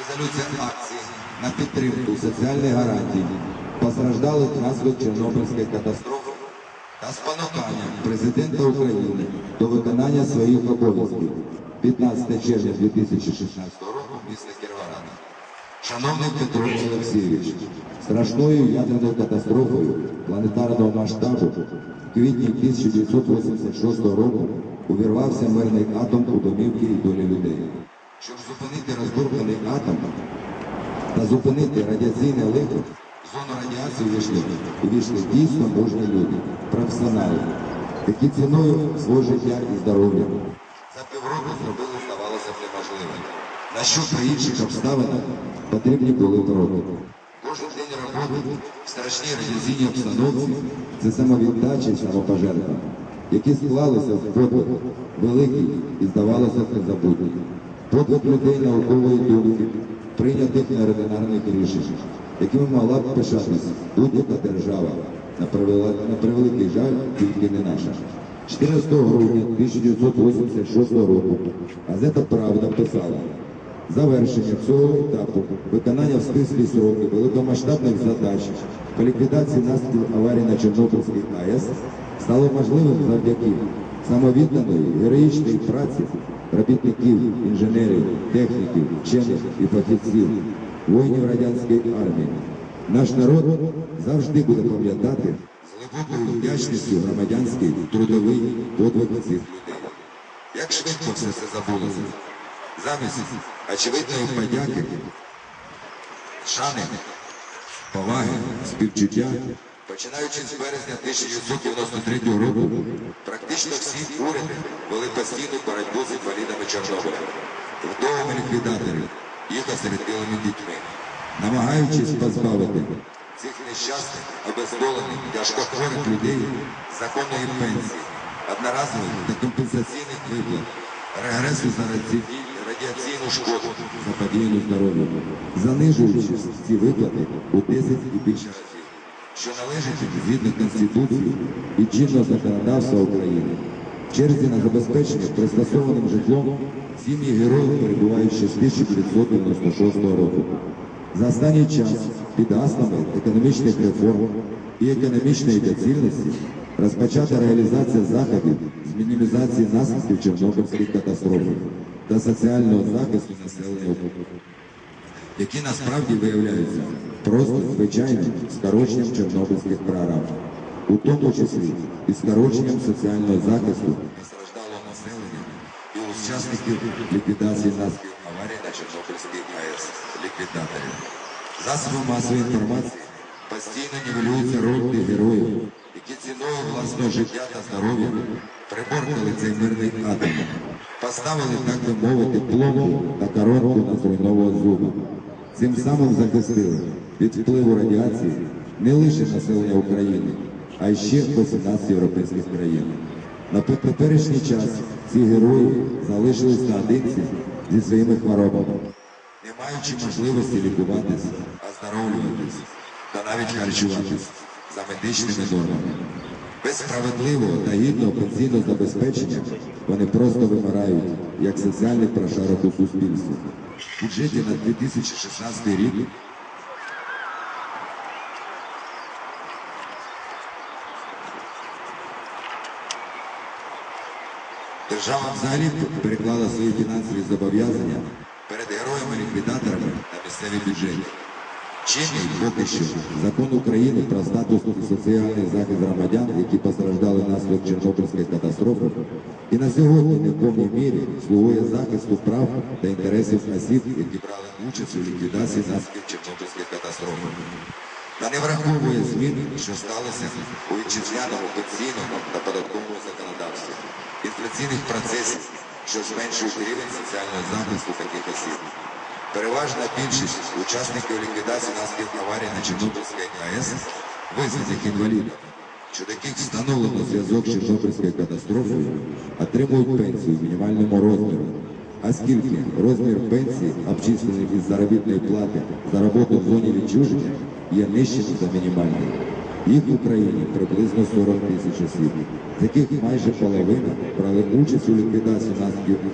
резолюція акції на підтримку соціальних гарантій постраждалих внаслідок Чорнобильської катастрофи та спонуканням президента України до виконання своїх обов'язків 15 червня 2016 року міста Кіровограда. Шановний Петро Олексійович, страшною ядерною катастрофою планетарного масштабу в квітні 1986 року увірвався мирний атом у домівки і долі людей. Щоб зупинити розбурханий атом та зупинити радіаційне лихо, в зону радіації увійшли, увійшли дійсно мужні люди, професіонали, які ціною свого життя і здоров'я за півроку зробили, здавалося б, неможливе. На що при інших обставинах потрібні були роки. Кожен день роботи в страшній радіаційній обстановці це самовіддача і самопожертва, які склалися в подвиг великий і здавалося незабутній. Подвиг людей наукової думки, прийнятих неординарних рішень, якими могла б пишатись будь-яка держава, на превеликий жаль, тільки не наша. 14 грудня 1986 року газета Правда писала завершення цього етапу виконання в стислі сроки великомасштабних задач по ліквідації наслідків аварії на Чорнобильській АЕС стало можливим завдяки самовідданої героїчної праці робітників, інженерів, техніків, вчених і фахівців, воїнів радянської армії. Наш народ завжди буде пам'ятати з глибокою вдячністю громадянський трудовий подвиг цих людей. Як швидко все це забулося. Замість очевидної подяки, шани, поваги, співчуття, починаючи з березня 1993 року, практично всі уряди вели постійну боротьбу з інвалідами Чорнобиля, вдовими ліквідаторів, їх осередилими дітьми, намагаючись позбавити цих нещасних, обездолених, тяжкохворих людей законної пенсії, одноразових та компенсаційних виплат, регресу за радіаційну шкоду, заподіяну здоров'ю, занижуючи ці виплати у 10 і більше разів, що належить згідно Конституції і чинного законодавства України. Черзі на забезпечення пристосованим житлом сім'ї героїв перебувають ще з 1996 року. За останній час під гаслами економічних реформ і економічної доцільності розпочата реалізація заходів з мінімізації наслідків Чорнобильської катастрофи та соціального захисту населення, які насправді виявляються просто звичайним скороченням чорнобильських програм, у тому числі і скороченням соціального захисту постраждалого населення і учасників ліквідації наслідків аварії на Чорнобильській АЕС, ліквідаторів. Засоби масової інформації постійно нівелюються роди героїв, які ціною власного життя та здоров'я приборкали цей мирний атом, поставили, так би мовити, пломбу та коронку на зруйнового зуба. Цим самим захистили від впливу радіації не лише населення України, а й ще 18 європейських країн. На те- теперішній час ці герої залишились наодинці зі своїми хворобами, не маючи можливості лікуватись, оздоровлюватись та навіть харчуватись за медичними нормами. Без справедливого та гідного пенсійного забезпечення вони просто вимирають як соціальний прошарок у суспільстві. В бюджеті на 2016 рік Держава взагалі переклала свої фінансові зобов'язання перед героями-ліквідаторами на місцеві бюджети. Чинний поки що закон України про статус і соціальний захист громадян, які постраждали внаслідок Чорнобильської катастрофи, і на сьогодні не в повній мірі слугує захисту прав та інтересів осіб, які брали участь у ліквідації наслідків Чорнобильської катастрофи. Та не враховує змін, що сталося у вітчизняному пенсійному та податковому законодавстві, інфляційних процесів, що зменшують рівень соціального захисту таких осіб. Переважна більшість учасників ліквідації наслідків аварії на Чорнобильській АЕС визнаних інвалідами, щодо яких встановлено зв'язок з Чорнобильською катастрофою, отримують пенсію в мінімальному. А скільки розмір пенсії, обчислений із заробітної плати за роботу в зоні відчуження, є нижчим за мінімальний. Їх в Україні приблизно 40 тисяч осіб, з яких майже половина брали участь у ліквідації наслідків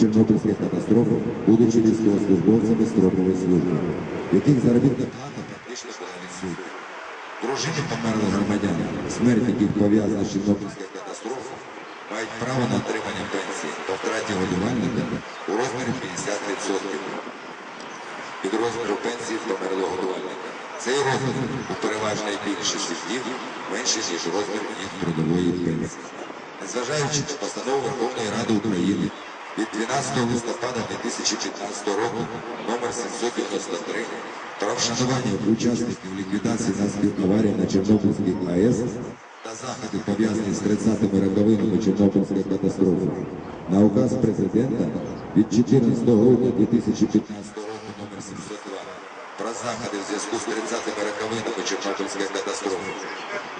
Чорнобильської катастрофи, будучи військовослужбовцями строкової служби, яких заробітна плата практично була відсутня. Дружини померлих громадян, смерть яких пов'язана з Чорнобильською катастрофою, мають право на отримання пенсії по втраті годувальника у розмірі 50% від розміру пенсії померлого годувальника. Цей розмір у переважній більшості днів менший, ніж розмір їх трудової пенсії. Незважаючи на постанову Верховної Ради України від 12 листопада 2015 року номер 793 про вшанування учасників ліквідації наслідків аварії на Чорнобильській АЕС та заходи пов'язані з 30-ми роковинами Чорнобильської катастрофи. На указ президента від 14 грудня 2015 року номер 702 про заходи в зв'язку з 30-ми роковинами Чорнобильської катастрофи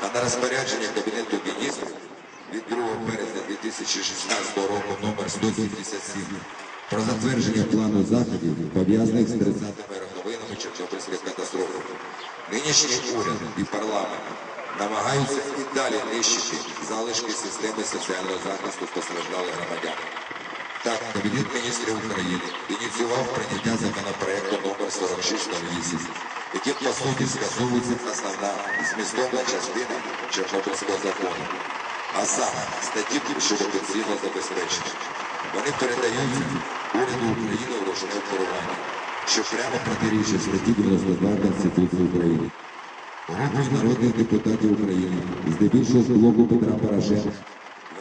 та на розпорядження Кабінету міністрів від 2 березня 2016 року номер 177 про затвердження плану заходів, пов'язаних з 30-ми роковинами Чорнобильської катастрофи. Нинішній уряд і парламент намагаються і далі нищити залишки системи соціального захисту постраждалих громадян. Так, Кабінет міністрів України ініціював прийняття законопроекту номер 4608, яким по суті скасовується основна змістовна частина Чорнобильського закону, а саме статті пенсійного забезпечення. Вони передаються уряду України в керування, що прямо протирічить статті 92 Конституції України. Групою народних депутатів України, здебільшого з блоку Петра Порошенка,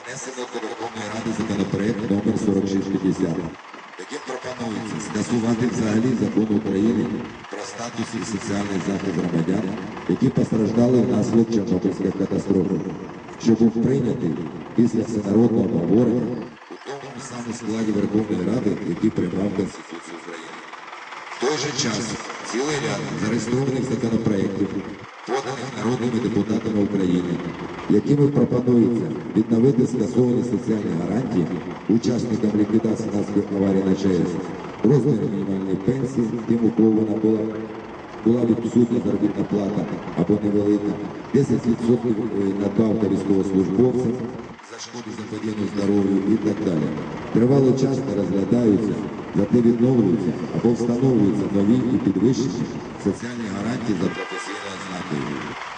внесено до Верховної Ради законопроект номер 4650, яким пропонується скасувати взагалі закон України про статус і соціальний захист громадян, які постраждали внаслідок Чорнобильської катастрофи, що був прийнятий після всенародного обговорення у тому самому складі Верховної Ради, який приймав Конституцію України. В той же час цілий ряд зареєстрованих законопроєктів, поданих народними депутатами України, якими пропонується відновити скасовані соціальні гарантії учасникам ліквідації наслідків аварії на ЧАЕС, розмір мінімальної пенсії, тим, у кого вона була, була відсутня заробітна плата або невелика, 10% надбавка військовослужбовцям, за шкоду заподіяну здоров'ю і так далі. Тривалий час не розглядаються, зате відновлюються або встановлюються нові і підвищені соціальні гарантії за професійною ознакою.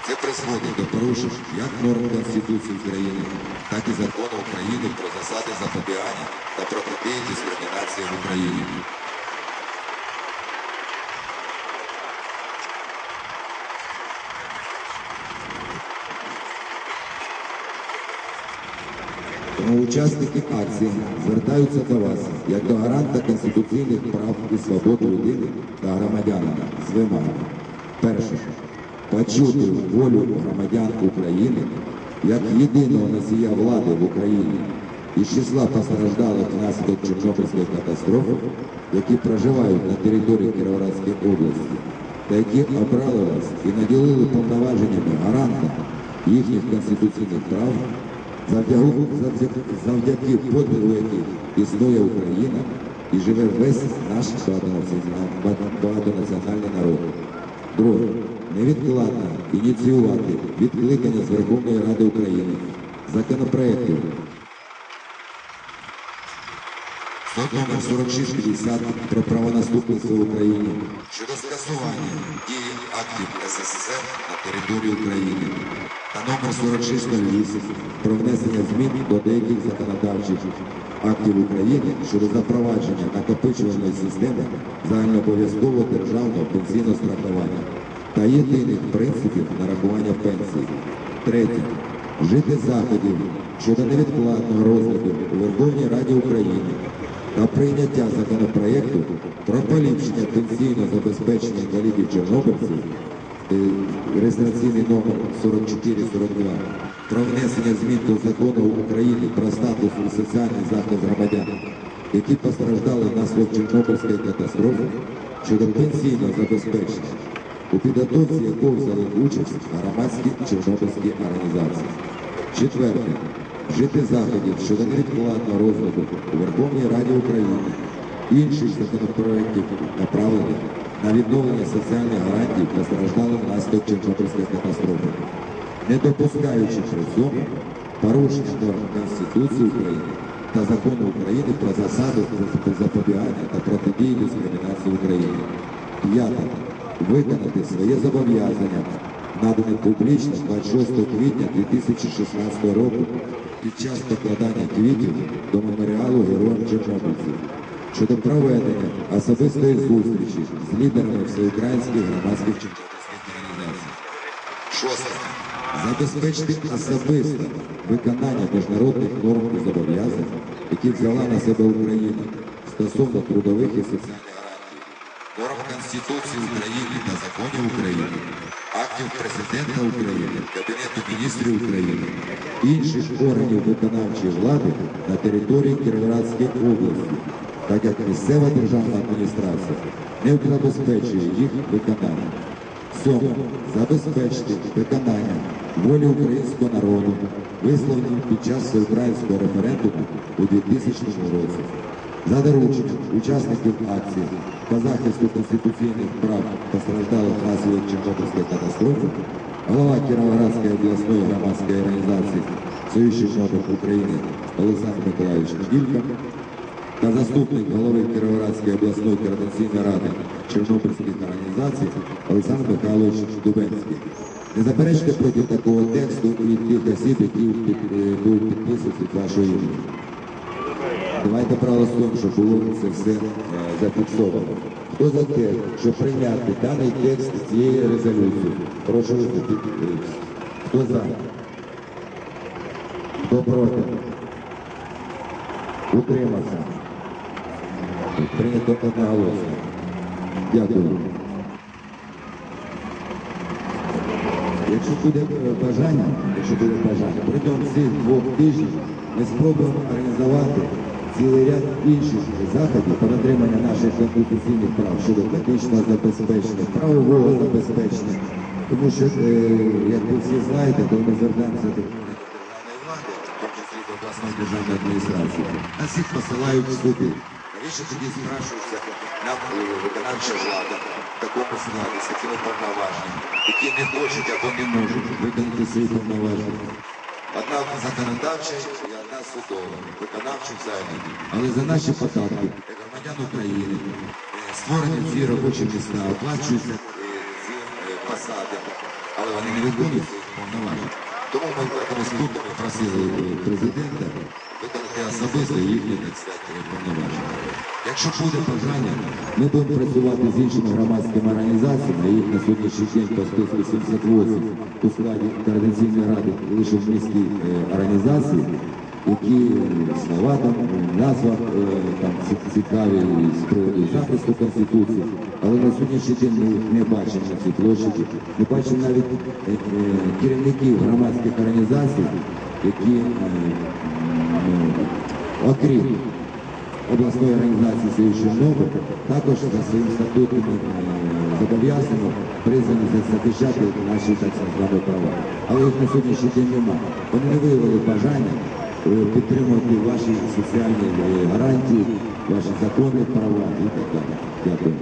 Це призводить до порушень як норм Конституції України, так і закону України про засади запобігання та протидії дискримінації в Україні. Тому учасники акції звертаються до вас як до гаранта конституційних прав і свобод людини та громадянина з вимогами. Перше. Почути волю громадян України як єдиного носія влади в Україні із числа постраждалих внаслідок Чорнобильської катастрофи, які проживають на території Кіровоградської області, та які обрали вас і наділили повноваженнями гаранта їхніх конституційних прав, завдяки, подвигу яких існує Україна і живе весь наш багатонаціональний народ. Друге, невідкладно ініціювати відкликання з Верховної Ради України законопроєктів Суд номер 4650 про правонаступництво в Україні щодо скасування дії актів СССР на території України та номер 4608 про внесення змін до деяких законодавчих актів України щодо запровадження накопичувальної системи загальнообов'язкового державного пенсійного страхування та єдиних принципів нарахування пенсій. Третє. Вжити заходів щодо невідкладного розгляду у Верховній Раді України та прийняття законопроєкту про поліпшення пенсійного забезпечення інвалідів чорнобильців е, реєстраційний номер 4442 про внесення змін до закону України про статус і соціальний захист громадян, які постраждали внаслідок Чорнобильської катастрофи щодо пенсійного забезпечення, у підготовці якого взяли участь громадські чорнобильські організації. Четверте. Вжити заходів щодо невідкладного розгляду у Верховній Раді України інших законопроєктів, направлених на відновлення соціальних гарантій постраждалим внаслідок Чорнобильської катастрофи, не допускаючи при цьому порушення норм Конституції України та закону України про засаду запобігання та протидії дискримінації в Україні. П'яте. Виконати своє зобов'язання, надане публічно 26 квітня 2016 року під час покладання квітів до меморіалу героям Чорнобильців щодо проведення особистої зустрічі з лідерами всеукраїнських громадських чорнобильських організацій. Шосте. Забезпечити особисте виконання міжнародних норм і зобов'язань, які взяла на себе Україна стосовно трудових і соціальних Конституції України та законів України, актів Президента України, Кабінету міністрів України, інших органів виконавчої влади на території Кіровоградської області, так як місцева державна адміністрація не забезпечує їх виконання. Сьоме. Забезпечити виконання волі українського народу, висловлені під час всеукраїнського референдуму у 2000 році. За дорученням учасників акції по захисту конституційних прав постраждалих внаслідок Чорнобильської катастрофи, голова Кіровоградської обласної громадської організації Союз Чорнобиль України Олександр Миколаївич Неділько, та заступник голови Кіровоградської обласної координаційної ради Чорнобильських організацій Олександр Михайлович Дубенський. Не заперечте проти такого тексту і тих осіб, які е, будуть підписувати вашу ім'я. Давайте проголосуємо, щоб було це все е, зафіксовано. Хто за те, щоб прийняти даний текст цієї резолюції? Прошу. Хто за? Хто проти? Утримався. Прийнято одноголосно. Дякую. Якщо буде бажання, якщо буде бажання, протягом цих двох тижнів ми спробуємо організувати цілий ряд інших заходів по дотриманню наших конституційних прав щодо технічного забезпечення, правового забезпечення. Тому що, е, як ви всі знаєте, коли ми звертаємося до державної влади, в тому числі до обласної державної адміністрації, нас всіх посилають в суди. Навіщо тоді спрашується нам виконавча влада в такому складі з такими повноваженнями, які не хочуть або не можуть виконати свої повноваження. Одна законодавча одна судова, виконавча. Але за наші податки, громадян України, е, створені ці робочі міста, оплачуються е, ці е, посади, але вони не виконують своїх повноважень. Тому ми в цьому просили е, президента виконати особисто їхні повноваження. Якщо буде бажання, ми будемо працювати з іншими громадськими організаціями, їх на сьогоднішній день по списку 78 у складі координаційної ради лише в міській е, організації, які слова там, назва е, там цікаві з захисту Конституції, але на сьогоднішній день ми їх не бачимо на цій площаді, не бачимо навіть е, е, керівників громадських організацій, які ну, окрім обласної організації «Союз Чорнобиль» також за своїм статутними е, зобов'язаннями призвані захищати наші так звані права. Але їх на сьогоднішній день немає. Вони не виявили бажання підтримувати ваші соціальні е, гарантії, ваші закони, права і так далі. Дякую.